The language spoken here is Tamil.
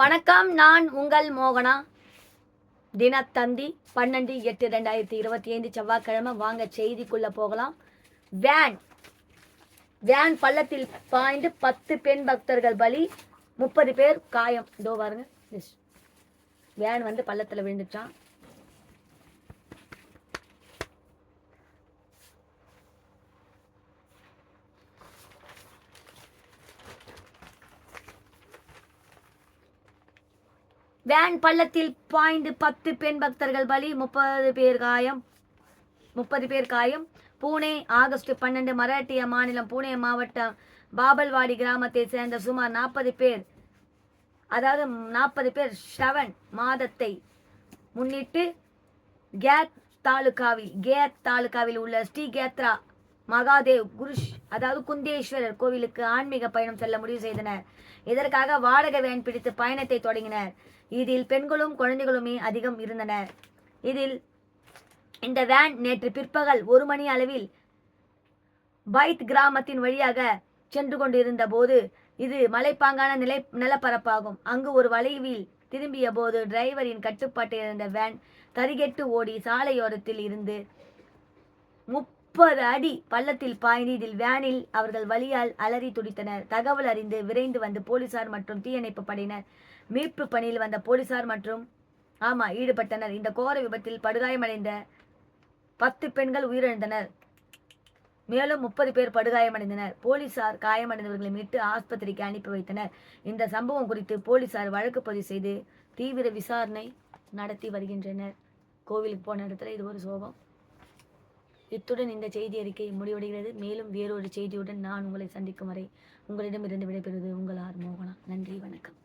வணக்கம் நான் உங்கள் மோகனா. தினத்தந்தி பன்னெண்டு எட்டு ரெண்டாயிரத்தி இருபத்தி ஐந்து செவ்வாய்க்கிழமை வாங்க செய்திக்குள்ள போகலாம். வேன் வேன் பள்ளத்தில் பாய்ந்து பத்து பெண் பக்தர்கள் பலி முப்பது பேர் காயம். இதோ பாருங்க வேன் வந்து பள்ளத்தில் விழுந்துச்சான் வேன் பள்ளத்தில் பாய்ந்து பத்து பெண் பக்தர்கள் பலி முப்பது பேர் காயம் முப்பது பேர் காயம். பூனே ஆகஸ்ட் பன்னெண்டு மராட்டிய மாநிலம் பூனே மாவட்டம் பாபல்வாடி கிராமத்தை சேர்ந்த சுமார் நாற்பது பேர் அதாவது நாற்பது பேர் ஷவன் மாதத்தை முன்னிட்டு கேத் தாலுகாவில் கேத் தாலுகாவில் உள்ள ஸ்ரீ கேத்ரா மகாதேவ் குருஷ் அதாவது குந்தேஸ்வரர் கோவிலுக்கு ஆன்மீக பயணம் செல்ல முடிவு செய்தனர். இதற்காக வாடகை வேன் பிடித்து பயணத்தை தொடங்கினர். இதில் பெண்களும் குழந்தைகளுமே அதிகம் இருந்தனர். இதில் இந்த வேன் நேற்று பிற்பகல் ஒரு மணி அளவில் பைத் கிராமத்தின் வழியாக சென்று கொண்டிருந்த போது இது மலைப்பாங்கான நிலை நிலப்பரப்பாகும். அங்கு ஒரு வளைவில் திரும்பிய போது டிரைவரின் கட்டுப்பாட்டில் இருந்த வேன் தரிகெட்டு ஓடி சாலையோரத்தில் இருந்து முப் முப்பது அடி பள்ளத்தில் பாய்ந்து இதில் வேனில் அவர்கள் வலியால் அலறி துடித்தனர். தகவல் அறிந்து விரைந்து வந்து போலீசார் மற்றும் தீயணைப்பு படையினர். மீட்பு பணியில் வந்த போலீசார் மற்றும் ஆமா ஈடுபட்டனர். இந்த கோர விபத்தில் படுகாயமடைந்த பத்து பெண்கள் உயிரிழந்தனர். மேலும் முப்பது பேர் படுகாயமடைந்தனர். போலீசார் காயமடைந்தவர்களை மீட்டு ஆஸ்பத்திரிக்கு அனுப்பி வைத்தனர். இந்த சம்பவம் குறித்து போலீசார் வழக்கு பதிவு செய்து தீவிர விசாரணை நடத்தி வருகின்றனர். கோவிலுக்கு போன இடத்துல இது ஒரு சோகம். இத்துடன் இந்த செய்தி அறிக்கை முடிவடைகிறது. மேலும் வேறொரு செய்தியுடன் நான் உங்களை சந்திக்கும் வரை உங்களிடமிருந்து விடைபெறுவது உங்கள் ஆர் மோகனா. நன்றி வணக்கம்.